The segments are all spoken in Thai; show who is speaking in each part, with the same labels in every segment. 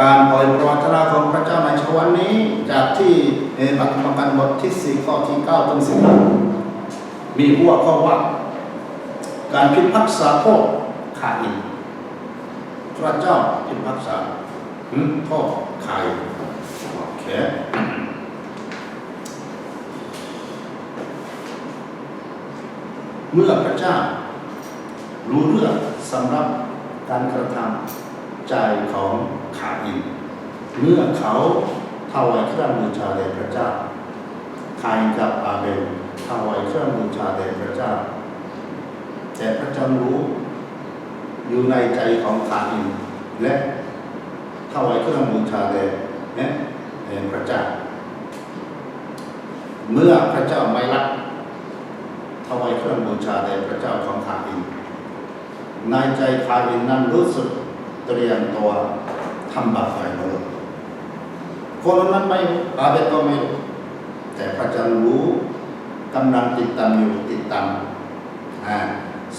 Speaker 1: การปล่อยประวัตนาของพระเจ้าในชวันนี้ จากที่เอ่อปฐมกาลบทที่สี่ข้อที่เก้าถึงสิบมีหัวข้อว่า การพิพากษาโทษขาอินพระเจ้าพิพากษาหืมโทษขาอินโอเคเมื่อพระเจ้า รู้เรื่องสำหรับการกระทำใจของ ขาอินเมื่อเขาถวายเครื่องบูชาแด่พระเจ้าคายกับอาเบลถวายเครื่องบูชาแด่พระเจ้า แต่พระเจ้ารู้อยู่ในใจของขาอินและถวายเครื่องบูชาแด่เนี่ยแด่พระเจ้า เมื่อพระเจ้าไม่รับถวายเครื่องบูชาแด่พระเจ้าของขาอินในใจคาอินนั้นรู้สึกเตรียมตัว ทำบาปไปเลยคนนั้นไม่อาเบตก็ไม่รู้แต่พระเจ้ารู้กำลังติดตามอยู่ติดตามอ่า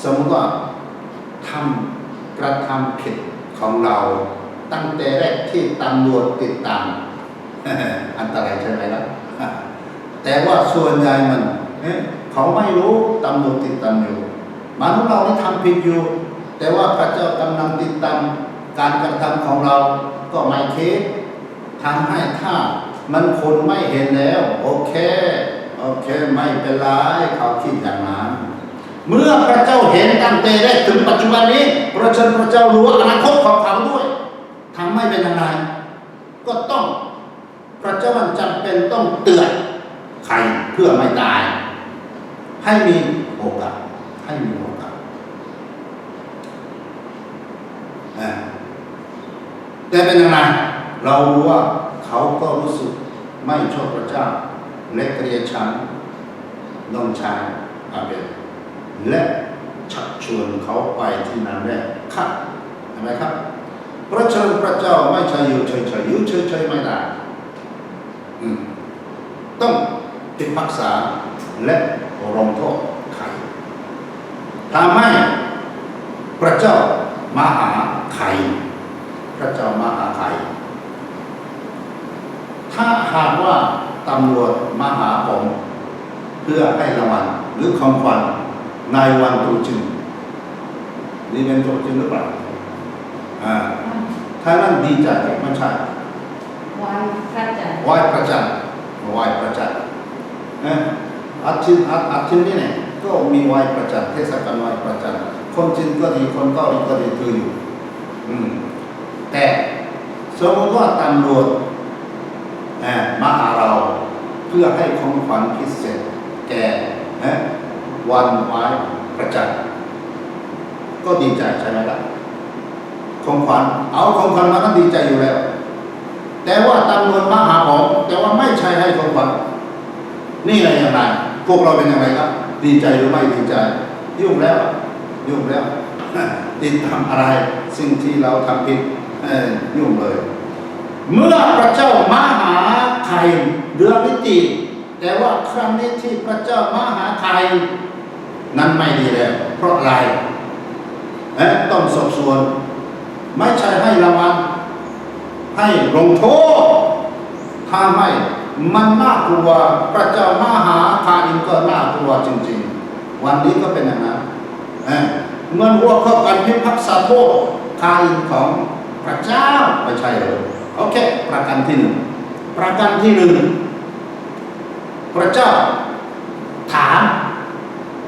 Speaker 1: สมมติว่าทำกระทำผิดของเรา ตั้งแต่แรกที่ตำรวจติดตามอันตรายใช่ไหมล่ะแต่ว่าส่วนใหญ่มันเอ๊ะเขาไม่รู้ตำรวจติดตามอยู่มนุษย์เราที่ทำผิดอยู่ แต่ว่าพระเจ้ากำลังติดตามการกระทำของเรา ก็ไม่คิดทำให้ถ้ามันคนไม่เห็นแล้ว โอเค โอเคไม่เป็นไรเขาคิดอย่างนั้นเมื่อพระเจ้าเห็นตั้งแต่แรกถึงปัจจุบันนี้ พระฉะนั้นพระเจ้ารู้อนาคตของเขาด้วยทำไม่เป็นยังไงก็ต้องพระเจ้ามันจำเป็นต้องเตือนใครเพื่อไม่ตาย ให้มีโอกาสให้มีโอกาสอ่า แต่เป็นยังไงเรารู้ว่าเขาก็รู้สึกไม่ชอบพระเจ้าและเกลียดชังน้องชายอาเบลและชักชวนเขาไปที่นั่นแหละครับเห็นไหมครับเพราะฉะนั้นพระเจ้าไม่ใช่อยู่เฉยๆอยู่เฉยๆไม่ได้ต้องพิพากษาและลงโทษใครทำให้พระเจ้ามาหาใคร พระเจ้ามาหาใครถ้าหากว่าตำรวจมาหาผม เพื่อให้รางวัลหรือของขวัญในวันตรุษจีนนี่เป็นตรุษจีนหรือเปล่าอ่าถ้านั่นดีใจไม่ใช่
Speaker 2: ไหว้พระจันทร์
Speaker 1: ไหว้พระจันทร์ไหว้พระจันทร์นะอาทิตย์อาอาทิตย์นี้เนี่ยก็มีไหว้พระจันทร์เทศกาลไหว้พระจันทร์คนจีนก็ดีคนเกาหลีก็ดีคืออยู่ อืม แต่สมมติว่าตำรวจมาหาเราเพื่อให้ของขวัญพิเศษแก่นะวันไหว้พระจันทร์ก็ดีใจใช่ไหมล่ะของขวัญเอาของขวัญมาก็ดีใจอยู่แล้ว แต่ว่าตำรวจมาหาผมแต่ว่าไม่ใช่ให้ของขวัญนี่อะไงยังไงพวกเราเป็นยังไงครับ ดีใจหรือไม่ดีใจ ยุ่งแล้ว ยุ่งแล้วติดทำอะไร สิ่งที่เราทำผิด ยยุ่งเลย เมื่อพระเจ้ามาหาใครเรือวิจิแต่ว่าครั้งนี้ที่พระเจ้ามาหาใครนั้นไม่ดีแล้วเพราะอะไรเอ๊ะต้องสอบสวน ไม่ใช่ให้รางวัลให้ลงโทษถ้าไม่มันน่ากลัวพระเจ้ามาหาคาอินก็น่ากลัวจริง ๆ วันนี้ก็เป็นอย่างนั้นเอ้ยเมื่อวัวเข้ากันพิพักษาโทษคาอินของ พระเจ้าไม่ใช่เลยโอเค ประการที่หนึ่งประการที่หนึ่งพระเจ้าถาม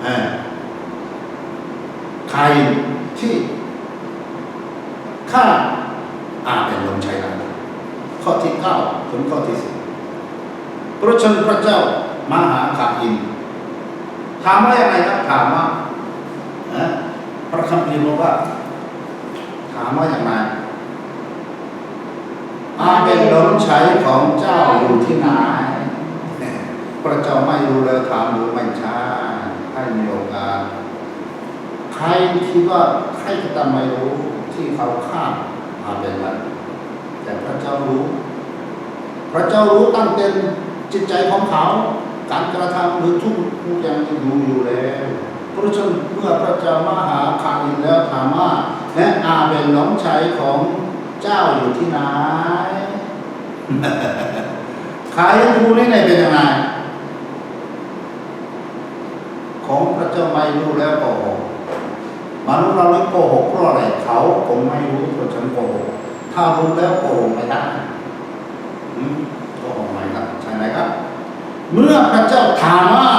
Speaker 1: เอ้ยใครที่ฆ่าอาเป็นลมชัยนั้นข้อที่เก้าถึงข้อที่สิบพระชนพระเจ้ามหาขาอินถามว่าอย่างไรครับถามว่าพระคัมภีร์บอกว่า ถามว่าอย่างไร อาเป็นลมชัยของเจ้าอยู่ที่ไหนพระเจ้าไม่รู้เลยถามหรู้ไม่ช้าให้มีโอกาสใครคิดว่าใครจะตามไม่รู้ที่เขาฆ่าอาเป็นนั้นแต่พระเจ้ารู้ พระเจ้ารู้ตั้งแต่จิตใจของเขา การกระทำหรือทุกทุกอย่างที่รู้อยู่แล้วเพราะฉะนั้นเมื่อพระเจ้ามาหาคาอินแล้วถามว่าและอาเป็นน้องชายของ เจ้าอยู่ที่ไหนขายทูนี่ไหนเป็นยังไงของพระเจ้าไม่รู้แล้วโกหกมนุษย์เราไม่โกหกเพราะอะไรเขาคงไม่รู้เพราะฉันโกหกถ้ารู้แล้วโกหกไม่ได้อืมโกหกไม่ได้ใช่ไหมครับ เมื่อพระเจ้าถามว่า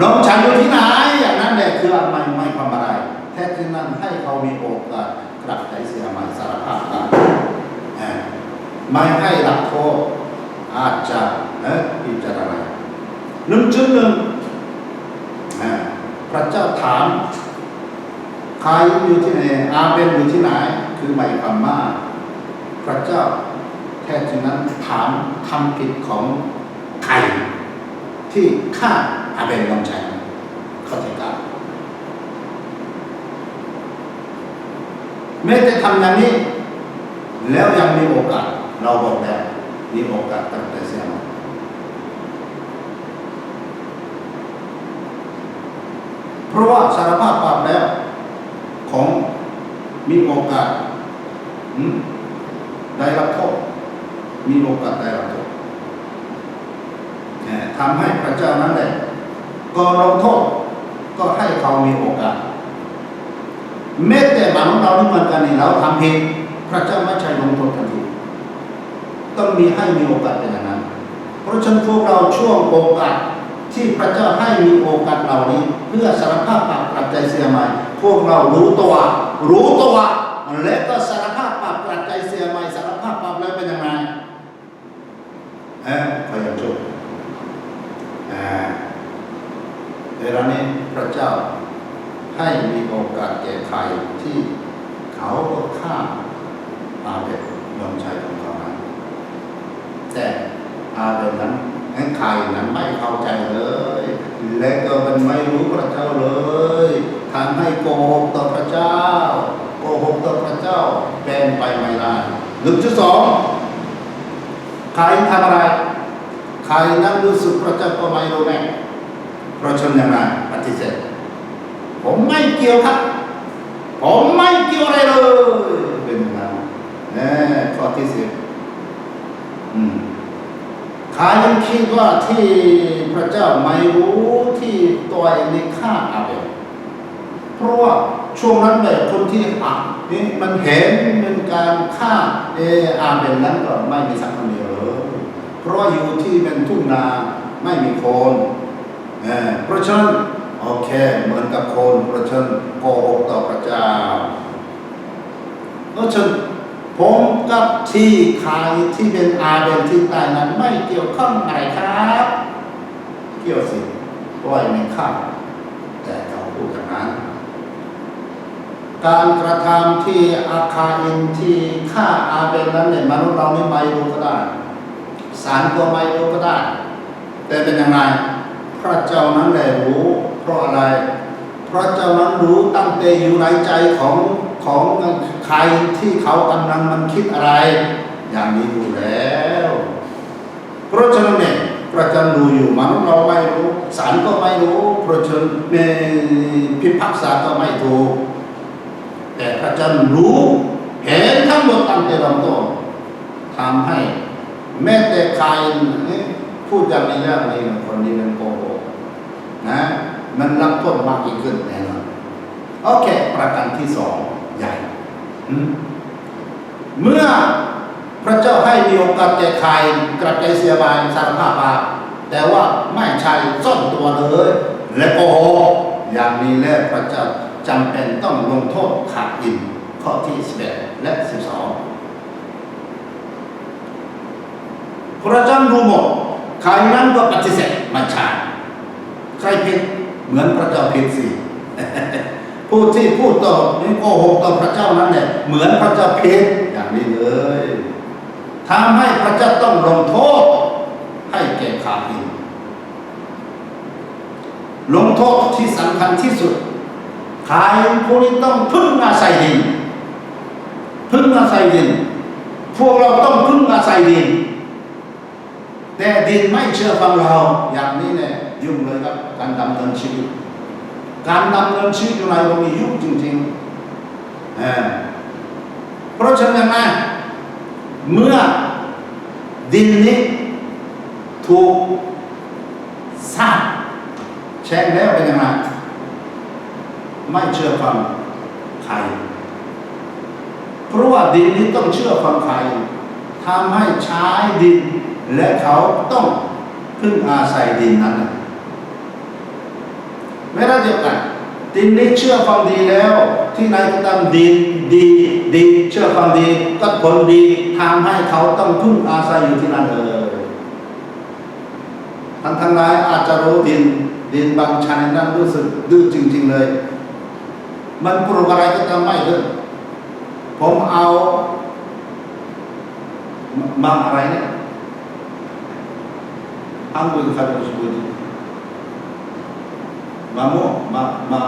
Speaker 1: ลงฉันอยู่ที่ไหนอย่างนั้นแหละคืออะไม่ไม่ทำอะไรแท้จริงนั้นให้เขามีโอกาสกลับใจเสียใหม่สารภาพ ไม่ให้รับโทษอาจจะเอ่อพิจารณาหนึ่งจุดหนึ่งพระเจ้าถามใครอยู่ที่ไหนอาเบนอยู่ที่ไหน คือไม่คำมาพระเจ้าแท้จริงนั้นถามทำผิดของใครที่ฆ่าอาเบนลองใช้ข้อที่เก้าแม้จะทำอย่างนี้ แล้วยังมีโอกาส เราบอกแล้วมีโอกาสตั้งแต่เสียมาเพราะว่าสารภาพบาปแล้ว ของมีโอกาสได้รับโทษมีโอกาสได้รับโทษทำให้พระเจ้านั้นแหละก็ลงโทษก็ให้เขามีโอกาสแม้แต่มนุษย์เรานี่มือนกันนี่เราทำผิดพระเจ้าไม่ใช่ลงโทษทัน ต้องมีให้มีโอกาสเป็นอย่างนั้น เพราะฉะนั้นพวกเราช่วงโอกาสที่พระเจ้าให้มีโอกาสเหล่านี้ เพื่อสารภาพบาปกลับใจเสียใหม่ พวกเรารู้ตัว รู้ตัวและก็สารภาพบาปกลับใจเสียใหม่สารภาพบาปแล้วเป็นยังไงเออพยายามช่วยอ่าเวลานี้พระเจ้าให้มีโอกาสแก่ใครที่เขาก็ฆ่าอาเบลยอมใช้ของ แต่อาเบลนั้นให้ใครนั้นไม่เข้าใจเลย และก็มันไม่รู้พระเจ้าเลยทำให้โกหกต่อพระเจ้า โกหกต่อพระเจ้าเป็นไปไม่ได้หนึ่งจุดสองใครทำอะไรใครนั้นรู้สึกพระเจ้าก็ไม่รู้แน่เพราะฉะนั้นปฏิเสธผมไม่เกี่ยวครับ ผมไม่เกี่ยวอะไรเลยเป็นยังไงนี่ข้อที่สิบ ใครยังคิดว่าที่พระเจ้าไม่รู้ที่ตัวเองในฆ่าอาเบลเพราะว่าช่วงนั้นแบบคนที่อะนี่มันเห็นเป็นการฆ่าเอออาเบลนั้นก็ไม่มีสักคนเดียวเพราะว่าอยู่ที่เป็นทุ่งนาไม่มีคนเออเพราะฉะนั้นโอเคเหมือนกับคนเพราะฉะนั้นโกหกต่อพระเจ้าเพราะฉะนั้น ผมกับที่ใครที่เป็นอาเบนที่ตายนั้นไม่เกี่ยวข้องอะไรครับ เกี่ยวสิปล่อยในข้าแต่เขาพูดอย่างนั้น การกระทำที่อาคาอินที่ฆ่าอาเบนนั้นเนี่ยมนุษย์เราไม่ไม่รู้ก็ได้ สารตัวไม่รู้ก็ได้ แต่เป็นยังไงพระเจ้านั้นแหละรู้ เพราะอะไร พระเจ้านั้นรู้ตั้งแต่อยู่ในใจของ ของใครที่เขากำลังมันคิดอะไร อย่างนี้รู้แล้ว เพราะฉะนั้นเนี่ยพระจ้ารู้อยู่มนุษย์เราไม่รู้สารก็ไม่รู้เพราะฉะนั้นเนี่ยพิพากษาก็ไม่ถูกแต่พระจ้ารู้เห็นทั้งหมดตั้งแต่ลำต้นทำให้ แม้แต่ใครพูดอย่างนี้อย่างนี้คนนี้เป็นโกหกนะมันรับโทษมากยิ่งขึ้นแน่นอนโอเค ประการที่สอง ใหญ่เมื่อพระเจ้าให้มีโอกาสแก่ใครกลับใจเสียบายสารภาพบาปแต่ว่าไม่ใช่ซ่อนตัวเลย และโกหกอย่างนี้แล้วพระเจ้าจำเป็นต้องลงโทษขาดอินข้อที่11และ 12 พระเจ้ารู้หมดใครนั้นก็ปฏิเสธม่ใช่ใครผิดเหมือนพระเจ้าผิดสิ ผู้ที่พูดต่อนี่โกหกต่อพระเจ้านั้นเนี่ยเหมือนพระเจ้าผิดอย่างนี้เลยทำให้พระเจ้าต้องลงโทษ ให้แก่ขาดินลงโทษที่สำคัญที่สุดใครผู้นี้ต้องพึ่งอาศัยดิน พึ่งอาศัยดิน พวกเราต้องพึ่งอาศัยดิน แต่ดินไม่เชื่อฟังเราอย่างนี้เนี่ยยุ่งเลยครับการดำเนินชีวิต การดำเนินชีวิตอยู่ในโลกนี้ยุ่งจริงๆเออเพราะฉะนั้นนะเมื่อดินนี้ถูกสร้างแช่งแล้วเป็นยังไงไม่เชื่อฟังใคร เพราะว่าดินนี้ต้องเชื่อฟังใครทำให้ใช้ดิน และเขาต้องพึ่งอาศัยดินนั้นน่ะ เวลาเดียวกันดินนี้เชื่อฟังดีแล้ว ที่ไหนก็ตาดินดีดีเชื่อฟังดีก็ผลดีทำให้เขาต้องพึ่งอาศัยอยู่ที่นั่นเลยท่านทั้งหลายอาจจะรู้ดินดินบางชั้นนั้นรู้สึกดื้อจริง ๆเลย มันปลูกอะไรก็จะไม่ขึ้นผมเอาบางอะไรเนี่ยอังกุยคาร์ดสบุดี มะม่วงมามา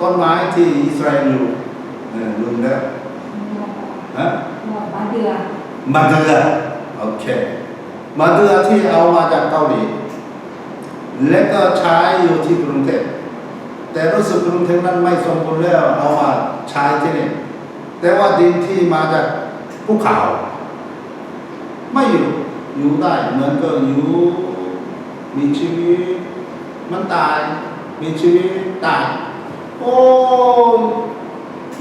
Speaker 1: ต้นไม้ที่อิสราเอลอยู่เออลืมแล้วฮะ
Speaker 2: หมดมาเดือน
Speaker 1: มะเดือโอเคมะเดือที่เอามาจากเกาหลีและก็ใช้อยู่ที่กรุงเทพแต่รู้สึกกรุงเทพนั้นไม่สมบูรณ์แล้วเอามาใช้ที่นี่แต่ว่าดินที่มาจากภูเขาไม่อยู่อยู่ได้เหมือนก็อยู่ มีชีวิต มันตาย มีชีวิตตาย โอ้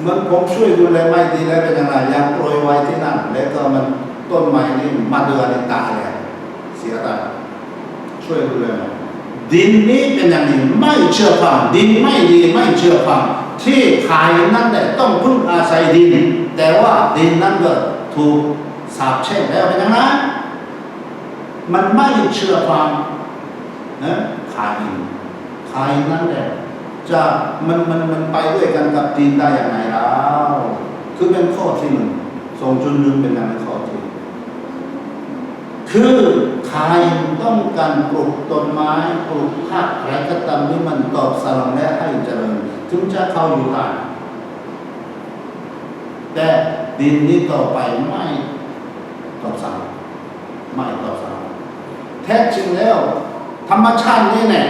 Speaker 1: มือนผมช่วยดูแลไม่ดีแล้วเป็นยังไงยังโปรยไว้ที่นั่น แล้วก็มันต้นไม้นี่มาเดือนตายเลยเสียตายช่วยดูแลหน่อยดินนี้เป็นอย่างนี้ไม่เชื่อฟังดินไม่ดีไม่เชื่อฟังที่ขายนั่นแหละต้องพึ่งอาศัยดิน แต่ว่าดินนั้นก็ถูกสาปแช่งแล้วเป็นยังไงมันไม่เชื่อฟัง นะขายดินขายนั่นแหละจะมันมันมันไปด้วยกันกับดินได้อย่างไรแล้วคือเป็นข้อที่หนึ่งทรงจุนลึงเป็นอย่ารข้อที่คือใครต้องการปลูกต้นไม้ปลูกผักอะไรก็ตามที่มันตอบสนองและให้เจริญถึงจะเข้าอยู่ได้แต่ดินนี้ต่อไปไม่ตอบสนองไม่ตอบสนองแท้จริงแล้ว ธรรมชาตินี้เนี่ย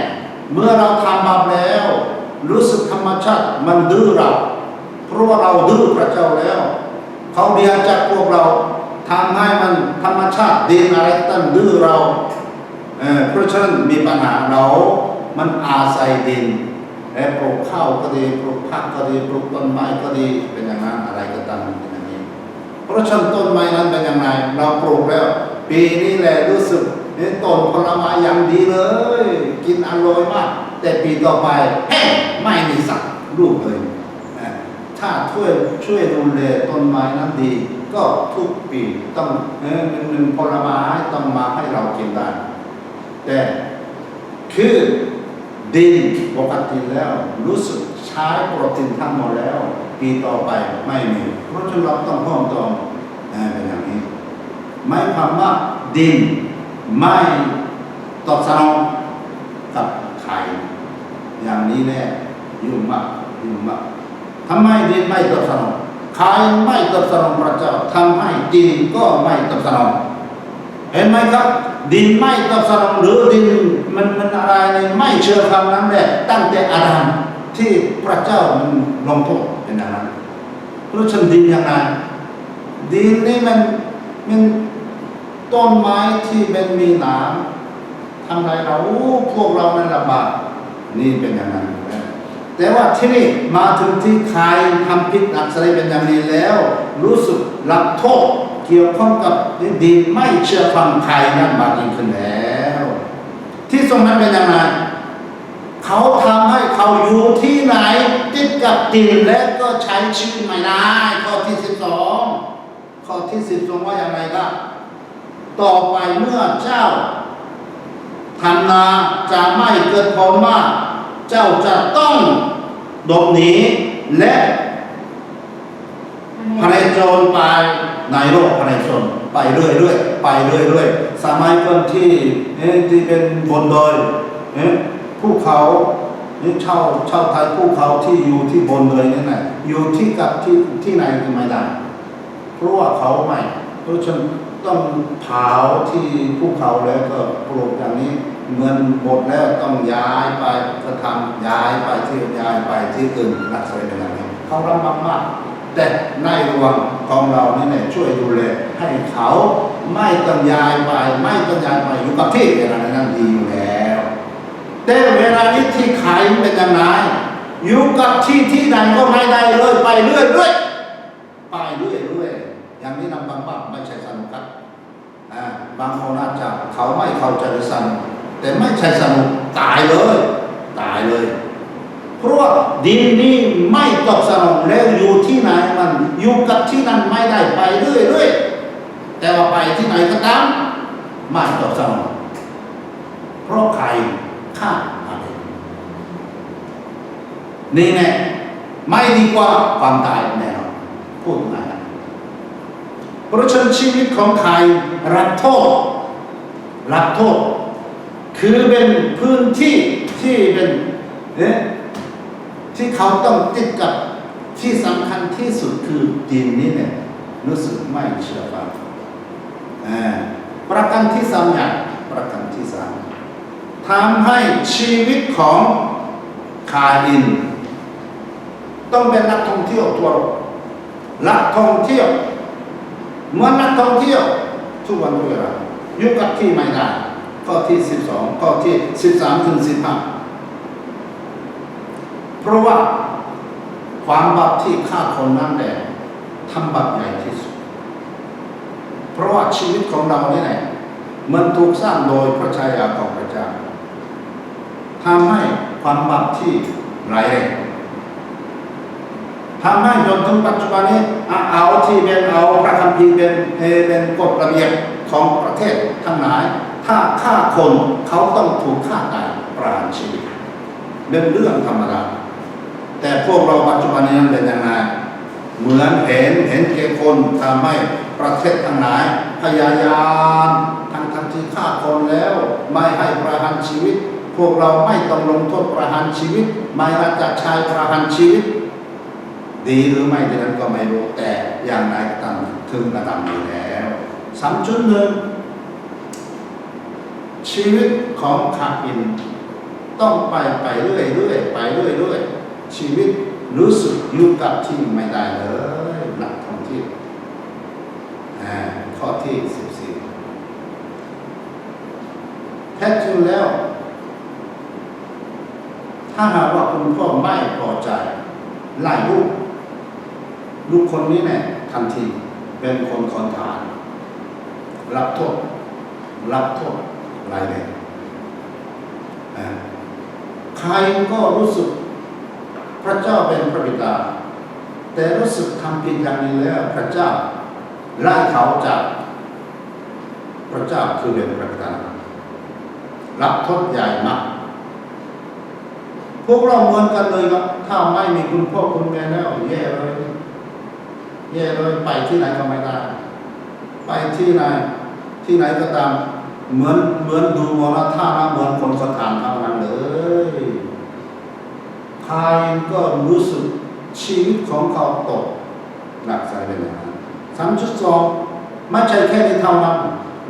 Speaker 1: เมื่อเราทำบาปแล้ว รู้สึกธรรมชาติมันดื้อเราเพราะว่าเราดื้อพระเจ้าแล้ว เขาเรียนจากพวกเราทำให้มันธรรมชาติดินอะไรตั้งดื้อเราเออเพราะฉะนั้นมีปัญหาเรา มันอาศัยดินและปลูกข้าวก็ดีปลูกผักก็ดีปลูกต้นไม้ก็ดีเป็นอย่างนั้นอะไรก็ตามเป็นอย่างนี้เพราะฉะนั้นต้นไม้นั้นเป็นยังไงเราปลูกแล้ว ปีนี้แหละรู้สึก เนี่ยต้นผลไม้อย่างดีเลย กินอร่อยมาก แต่ปีต่อไปแห้ไม่มีสักลูกเลยนะถ้าช่วยช่วยดูแลต้นไม้นั้นดี ก็ทุกปีต้องเออหนึ่งหนึ่งผลไม้ต้องมาให้เรากินได้ แต่คือดินปกติแล้วรู้สึกใช้โปรตีนทั้งหมดแล้ว ปีต่อไปไม่มีเพราะฉะนั้นเราต้องเพิ่มเติมเออเป็นอย่างนี้ ไม่ความว่าดิน ไม่ตอบสนองกับไข่อย่างนี้แน่ยุ่งมากยุ่งมากทำไมดินไม่ตอบสนองไข่ไม่ตอบสนองพระเจ้าทำให้ดินก็ไม่ตอบสนองเห็นไหมครับ ดินไม่ตอบสนองหรือดินมันมันอะไรเนี่ยไม่เชื่อคำนั้นแหละตั้งแต่อาดัมที่พระเจ้ามันลงโทษเป็นอย่างนั้นเพราะฉะนั้นดินยังไงดินนี่มันมัน ต้นไม้ที่มันมีหนามทำไรเราอู้พวกเรานั้นลำบากนี่เป็นอย่างนั้น แต่ว่าที่นี่มาถึงที่ใครทำผิดอักษรเป็นอย่างนี้แล้ว รู้สึกรับโทษเกี่ยวข้องกับดินไม่เชื่อฟังใครนั่นมากยิ่งขึ้นแล้ว ที่ตรงนั้นเป็นยังไงเขาทำให้เขาอยู่ที่ไหน ติดกับดินและก็ใช้ชีวิตไม่ได้ข้อที่สิบสองข้อที่สิบสองว่าอย่างไรครับ ต่อไปเมื่อเจ้าทำนาจะไม่เกิดผลมาก เจ้าจะต้องดบหนีและพระในโจรไปในโลกพระในโจรไปเรื่อยเรื่อยๆไปเรื่อยเรื่อยๆสมัยก่อนที่เอ๊ะที่เป็นบนดอยเอ๊ะภูเขานี่เช่าเช่าไทยภูเขาที่อยู่ที่บนดอยนี่นะอยู่ที่กับที่ที่ไหนก็ไม่ได้เพราะว่าเขาไม่เพราะฉะนั้น ต้องเผาที่ภูเขาแล้วก็ปลูกอย่างนี้เงินหมดแล้วต้องย้ายไปก็ทำย้ายไปที่ย้ายไปที่อื่นหลักสวยเป็นอย่างนี้เขาลำบากมากแต่ในหลวงของเรานี่เนี่ยช่วยดูแลให้เขาไม่ต้องย้ายไป ไม่ต้องย้ายไปอยู่กับที่เวลานั้นดีอยู่แล้วแต่เวลานี้ที่ขายเป็นยังไงอยู่กับที่ที่ไหนก็ไม่ได้เลยไปเรื่อยเรื่อยไปเรื่อยเรื่อยอย่างนี้นำบางบ้านไม่ใช่ บาบางคนอาจจะเขาไม่เข้าใจสนุกแต่ไม่ใช่สนุกตายเลย ตายเลย เพราะว่าดินนี้ไม่ตอบสนองแล้วอยู่ที่ไหนมันอยู่กับที่นั้นไม่ได้ไปเรื่อยเรื่อยแต่ว่าไปที่ไหนก็ตามไม่ตอบสนองเพราะใครฆ่าอะไรนี่แน่ไม่ดีกว่าความตายแน่นอนพูดง่ายนะเพ ราะฉะนั้นชีวิตของใครรับโทษ รับโทษ คือเป็นพื้นที่ที่เป็นเนี่ยที่เขาต้องติดกับที่สำคัญที่สุดคือดินนี่เนี่ยรู้สึกไม่เชื่อฟังประกันที่สามอย่างประกันที่สามทำให้ชีวิตของคาอิน ต้องเป็นนักท่องเที่ยวทั่วโลกนักท่องเที่ยว เมื่อนนักท่องเที่ยวทุกวันทุกเวลายู่กับที่ไม่ได้ข้อที่ 12ข้อที่ 13 ถึง 15 เพราะว่าความบาปที่ฆ่าคนนั่นแหละทำบาปใหญ่ที่สุด เพราะว่าชีวิตของเราเนี่ยนะมันถูกสร้างโดยพระชายาของพระเจ้าทำให้ความบาปที่ร้ายแรง ทำให้จนถึงปัจจุบันนี้เอาที่เป็นเอาพระคัมภีร์เป็นเป็นกฎระเบียบของประเทศทั้งหลาย ถ้าฆ่าคนเขาต้องถูกฆ่าตายประหารชีวิตเป็นเรื่องธรรมดาแต่พวกเราปัจจุบันนี้เป็นยังไงเหมือนเห็นเห็นเกคนทำให้ประเทศทั้งหลายพยายามทั้งทั้งที่ฆ่าคนแล้ว ไม่ให้ประหารชีวิต พวกเราไม่ต้องลงโทษประหารชีวิต ไม่รัจักชายประหารชีวิต ดีหรือไม่ที่นั้นก็ไม่รู้แต่อย่างไรก็ตามถึงระทำอยู่แล้วสามจุดหนึ่งชีวิตของคาอิน ต้องไปไปเรื่อยเรื่อยไปเรื่อยเรื่อยชีวิตรู้สึกอยู่กับที่ไม่ได้เลยหนักท่องที่ข้อที่สิบสี่แท้จริงแล้ว ถ้าหากว่าคุณพ่อไม่พอใจไล่ลูก ลูกคนนี้เนี่ยทันที เป็นคนคอนทาน รับโทษ รับโทษรายแรงใครก็รู้สึกพระเจ้าเป็นพระบิดา แต่รู้สึกทำผิดอย่างนี้แล้วพระเจ้าไล่เขาจากพระเจ้าคือเป็นพระบิดารับโทษใหญ่มากพวกเราเหมือนกันเลยครับ ถ้าไม่มีคุณพ่อคุณแม่แล้วแย่เลย แย่เลยไปที่ไหนก็ไม่ได้ ไปที่ไหนที่ไหนก็ตาม เหมือนเหมือนดูมรท่าเหมือนคนสถานเท่านั้นเลยใครก็รู้สึกชีวิตของเขาตกหนักใจเป็นอย่างนั้นสามจุดสองไม่ใช่แค่ในเท่านั้น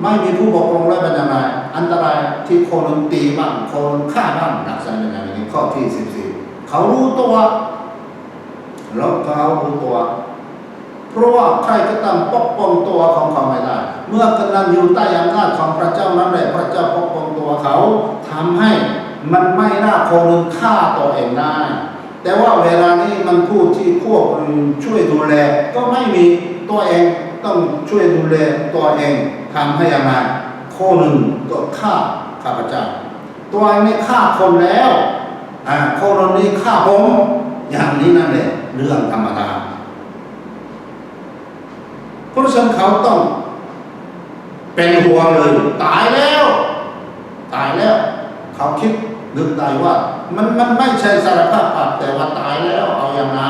Speaker 1: ไม่มีผู้ปกครองและบรรยายอันตรายที่คนตีบ้างคนฆ่าบ้างหนักใจเป็นอย่างนี้ข้อที่สิบสี่เขารู้ตัวแล้วเขารู้ตัว เพราะว่าใครก็ตามปกป้องตัวของเขาไม่ได้ เมื่อกำลังอยู่ใต้อำนาจของพระเจ้านั้นแหละพระเจ้าปกป้องตัวเขาทำให้มันไม่น่าโค่นฆ่าตัวเองได้แต่ว่าเวลานี้มันผู้ที่ควบช่วยดูแล ก็ไม่มีตัวเองต้องช่วยดูแลตัวเองทำให้ยังไงคนหนึ่งก็ฆ่าข้าพเจ้าตัวเองไม่ฆ่าคนแล้วอ่าคนนี้ฆ่าผมอย่างนี้นั่นแหละเรื่องธรรมดา เพราะฉะนั้นเขาต้อง เป็นห่วงเลย ตายแล้ว ตายแล้ว เขาคิดนึกได้ว่า มันมันไม่ใช่สารภาพบาปแต่ว่าตายแล้ว เอาอย่างไร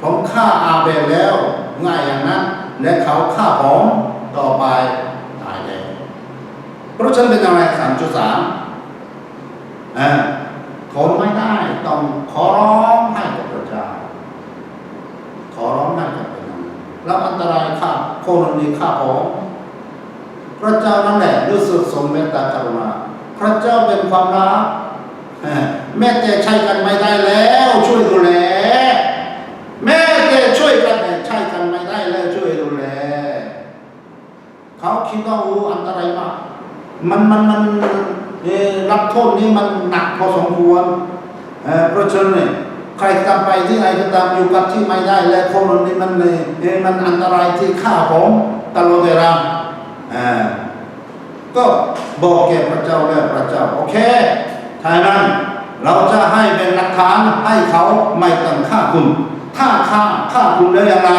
Speaker 1: ผมฆ่าอาเบลแล้ว ง่ายอย่างนั้น และเขาฆ่าผมต่อไปตายแล้วเพราะฉะนั้นเป็นยังไงสามจุดสามอ่าทนไม่ได้ต้องขอร้องให้กับพระเจ้าขอร้องให้กับ รับอันตรายข้าโคนดีข้าพองพระเจ้านั่นแหละรู้สึกสมเมตตากรุณาพระเจ้าเป็นความรักแม่แต่ใช้กันไม่ได้แล้ว ช่วยดูแลแม่แต่ช่วยกันแต่ใช้กันไม่ได้แล้วช่วยดูแลเขาคิดว่าโอ้อันตรายมากมันมันมันรับโทษนี้มันหนักพอสมควรเพราะฉะนั้น ครกลับไปที่ไหนก็ตามอยู่กับที่ไม่ได้ และคนนี้มันเนี่ยมันอันตรายที่ฆ่าผมตลอดเวลาอ่าก็บอกแก่พระเจ้าแล้วพระเจ้าโอเคถ้านั้นเราจะให้เป็นหลักฐานให้เขาไม่ต้องฆ่าคุณ ถ้าฆ่าฆ่าคุณได้อย่างไร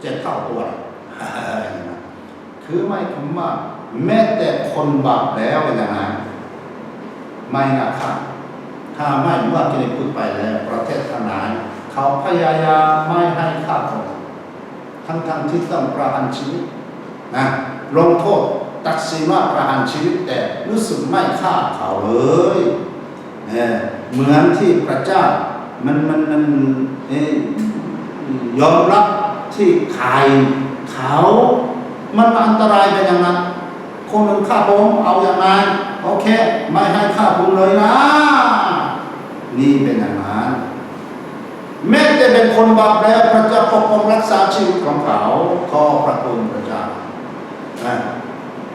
Speaker 1: เจ็ดเท่าตัวคือไม่คำว่าแม้แต่คนบาปแล้วเป็นยังไงไม่นะฆ่า ถ้าไม่ว่าจะได้พูดไปแล้ว ประเทศขนาดเขาพยายามไม่ให้ฆ่าคนทั้งทที่ต้องประหารชีวิตนะลงโทษตัดสินว่าประหารชีวิตแต่รู้สึกไม่ฆ่าเขาเลยเออเหมือนที่พระเจ้ามันมันมันยอมรับที่ขายเขา มันอันตรายเป็นอย่างนั้นคนหนึ่งฆ่าผมเอาอย่างไรโอเค ไม่ให้ฆ่าผมเลยนะ นี่เป็นอย่างนั้นแม้จะเป็นคนบาปแล้วพระเจ้าปกป้องรักษาชีวิตของเขาขอพระคุณพระเจ้านะ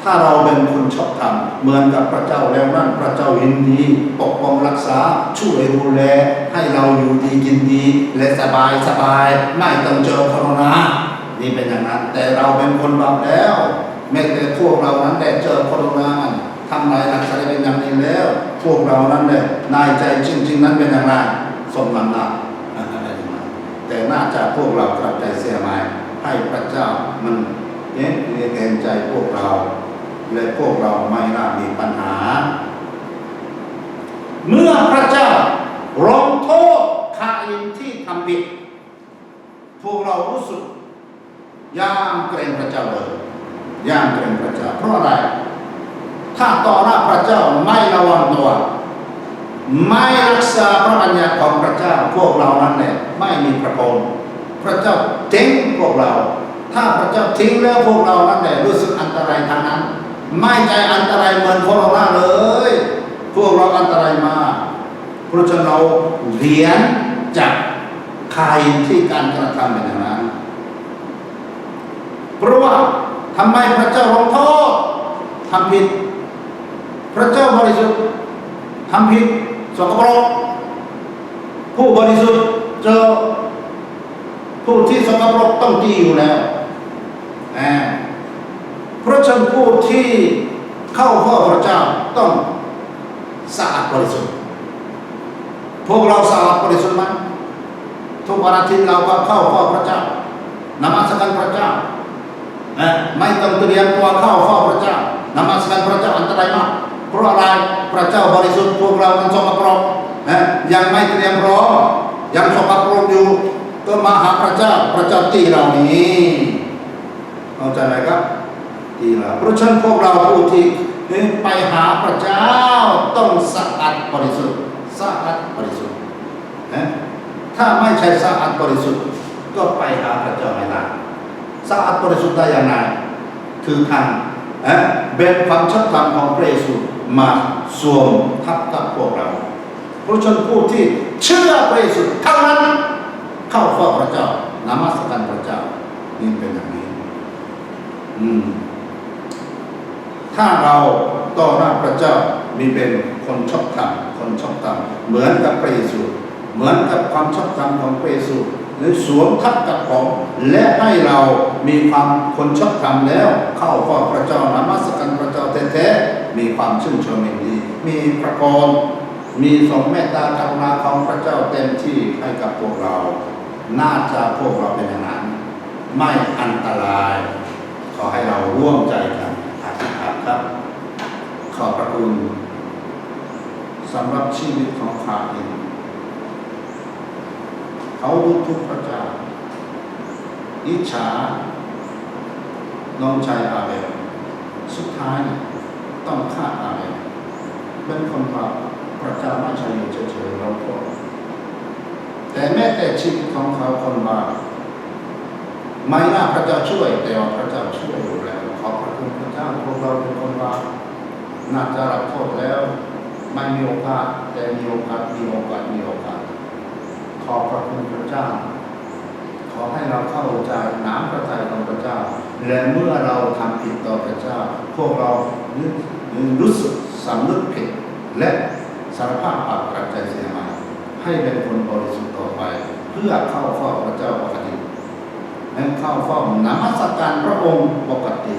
Speaker 1: ถ้าเราเป็นคนชอบธรรมเหมือนกับพระเจ้าแล้วนั่นพระเจ้ายินดีปกป้องรักษาช่วยดูแลให้เราอยู่ดีกินดี และสบายสบายไม่ต้องเจอโควิดนี่เป็นอย่างนั้น แต่เราเป็นคนบาปแล้วแม้แต่พวกเรานั้นได้เจอโควิดมัน ทำลายหลักฐานเป็นอย่างนี้แล้ว พวกเรานั้นเนี่ยนายใจจริง ๆ นั้นเป็นอย่างไรสมมันนะอะไรอย่างนั้นแต่น่าจะพวกเรากลับใจเสียหายให้พระเจ้ามันเนี่ยเห็นใจพวกเรา และพวกเราไม่น่ามีปัญหา เมื่อพระเจ้าลงโทษคาอินที่ทำผิดพวกเรารู้สึกย่ามเกรงพระเจ้าเลยย่ามเกรงพระเจ้าเพราะอะไร ถ้าต่อหน้าพระเจ้าไม่ระวังตัว ไม่รักษาพระบัญญัติของพระเจ้าพวกเรานั้นเนี่ยไม่มีพระพรพระเจ้าทิ้งพวกเรา ถ้าพระเจ้าทิ้งแล้วพวกเรานั้นเนี่ยรู้สึกอันตรายทางนั้น ไม่ใจอันตรายเหมือนโคโรนาเลย พวกเราอันตรายมากเพราะฉะนั้นเราเรียนจากใครที่การกระทำเป็นอย่างนั้น เพราะว่าทำไมพระเจ้าลงโทษทำผิด พระเจ้าบริสุทธิ์ทำผิดสกปรกผู้บริสุทธิ์เจอผู้ที่สกปรกต้องตีอยู่แล้วอ่าเพราะฉะนั้นผู้ที่เข้าเฝ้าพระเจ้าต้องสะอาดบริสุทธิ์พวกเราสะอาดบริสุทธิ์ไหมทุกวันอาทิตย์เราก็เข้าเฝ้าพระเจ้านมัสการพระเจ้านะไม่ต้องเตรียมตัวเข้าเฝ้าพระเจ้านมัสการพระเจ้าอันตรายมาก เพราะอะไรพระเจ้าบริสุทธิ์พวกเรามันสกปรกนะยังไม่เตรียมพร้อมยังสกปรกอยู่ก็มาหาพระเจ้าพระเจ้าตีเรานี้เข้าใจไหมครับดีแล้วเพราะฉะนั้นพวกเราผู้ที่ไปหาพระเจ้าต้องสะอาดบริสุทธิ์สะอาดบริสุทธิ์นะถ้าไม่ใช่สะอาดบริสุทธิ์ก็ไปหาพระเจ้าไม่ได้สะอาดบริสุทธิ์ได้อย่างไรคือทางนะเป็นความชอบธรรมของพระเยซู มาสวมทับกับพวกเราพระฉะนั้นผู้ที่เชื่อพระเยซูเท่านั้น เข้าเฝ้าพระเจ้านมัสการพระเจ้านี่เป็นอย่างนี้ อืม ถ้าเราต่อหน้าพระเจ้ามีเป็นคนชอบธรรมคนชอบธรรมเหมือนกับพระเยซูเหมือนกับความชอบธรรมของพระเยซู หรือสวมทับกับของและให้เรามีความคนชอบธรรมแล้ว เข้าเฝ้าพระเจ้านมัสการพระเจ้าแท้ๆมีความชื่นชมยินดี มีพระพรมีสมเมตตากรุณาของพระเจ้าเต็มที่ให้กับพวกเรา น่าจะพวกเราเป็นอย่างนั้น ไม่อันตราย ขอให้เราร่วมใจกันอธิษฐานครับ ขอบพระคุณสำหรับชีวิตของข้าเอง เขาดูทุกข์พระเจ้าอิจฉาน้องชายอาเบลสุดท้ายต้องฆ่าอาเบลเป็นคนบาปพระจาม่ใช่อยู่เฉยๆเราก็แต่แม้แต่ชีวิตของเขาคนบาปไม่น่าพระเจ้าช่วย แต่ว่าพระเจ้าช่วยอยู่แล้ว ขอบพระคุณพระเจ้าพวกเราเป็นคนบาปน่าจะรับโทษแล้ว ไม่มีโอกาสแต่มีโอกาสมีโอกาสมีโอกาส อบพระคุณพระเจ้าขอ
Speaker 2: อให้เราเข้าใจน้ำพระทัยของพระเจ้า และเมื่อเราทำผิดต่อพระเจ้า พวกเรานึกรู้สึกสำนึกผิด และสารภาพบาปกลับใจเสียใหม่ให้เป็นคนบริสุทธิ์ต่อไป เพื่อเข้าเฝ้าพระเจ้าปกติและเข้าเฝ้านมัสการพระองค์ปกติ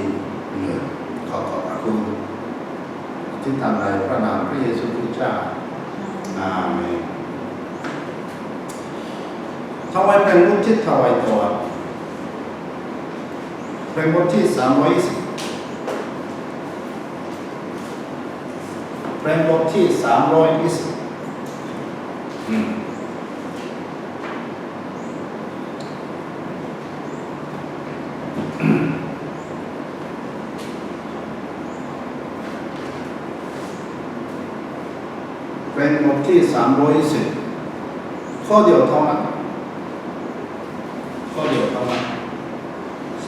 Speaker 2: เลยขอขอบพระคุณที่ทำลายพระนามพระเยซูคริสต์เจ้าอาเมน ถวายเป็นรูปที่ถวายตัวเป็นบทที่สามร้อยยี่สิบเป็นบทที่สามร้อยยี่สิบอืมเป็นบทที่สามร้อยยี่สิบข้อเดียวเท่านั้น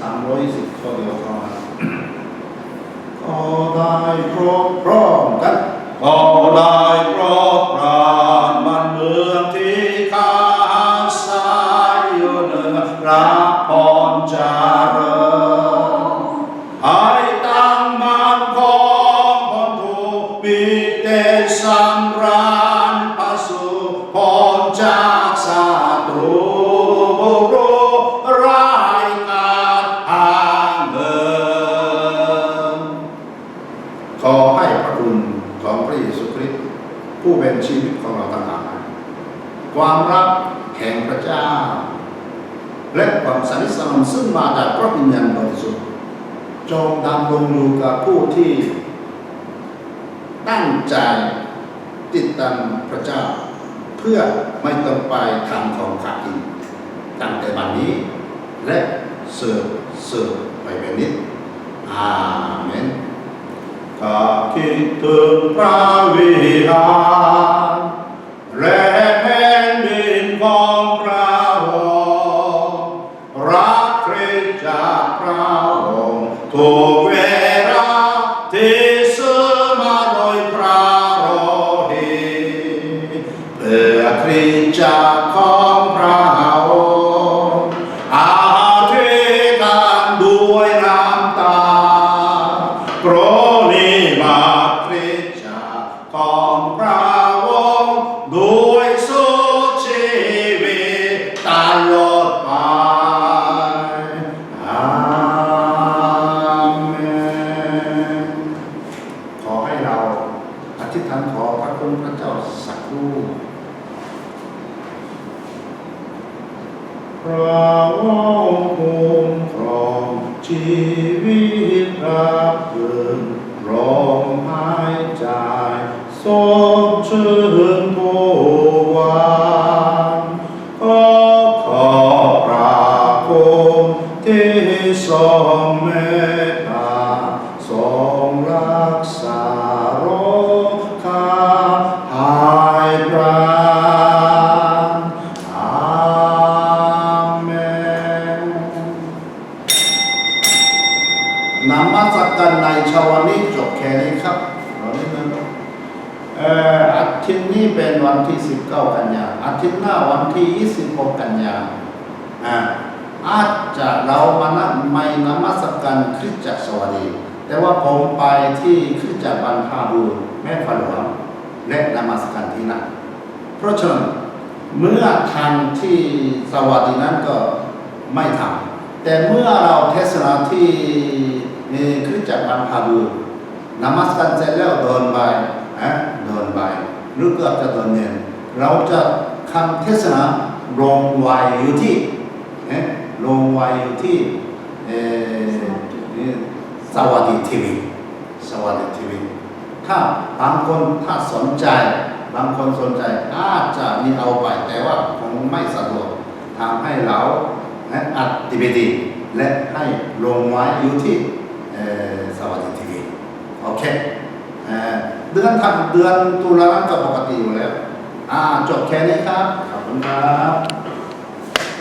Speaker 2: 310ข้อเดียวเท่านั้นก็ได้พร้อมกัน
Speaker 1: ก็ได้ จง
Speaker 2: ดำรงอยู่กับผู้ที่ ตั้งใจติดตามพระเจ้า เพื่อไม่ต้องไปทางของขาดอีกตั้งแต่บัดนี้ และเสิร์ฟเสิร์ฟไปเป็นนิดอาเมน
Speaker 1: ข้าคิดถึงพระวิหารและ ธิ
Speaker 2: ษฐานขอพระคุณพระเจ้าสักครู่
Speaker 1: พระองค์คุ้มครองชีวิตรับคืนร้องหายใจสดชื่น ทิตย์
Speaker 2: หน้าวันที่ 26 กันยาอ่าอาจจะเรามานะไม่นมัสการคริสตจักรสวัสดี แต่ว่าผมไปที่คริสตจักรบันพาบูรณ์แม่ฟ้าหลวงและนมัสการที่นั่นเพราะฉะนั้นเมื่อทางที่สวัสดีนั้นก็ไม่ทำแต่เมื่อเราเทศนาที่ในคริสตจักรบันพาบูรณ์นมัสการเสร็จแล้วเดินไปนะเดินไปหรือเกือบจะเดินเนี่ยเราจะ คำเทศนาลงไว้อยู่ที่เอ๊ลงไว้อยู่ที่เอ่อนี่สวัสดีทีวีสวัสดีทีวีถ้าบางคนถ้าสนใจ บางคนสนใจอาจจะมีเอาไปแต่ว่าคงไม่สะดวกทำให้เรานะอัดดีวีดีและให้ลงไว้อยู่ที่เอ่อสวัสดีทีวีโอเคเอ่อเดือนธันเดือนตุลาก็ปกติอยู่แล้ว อ่าจบแค่นี้ครับ ขอบคุณครับ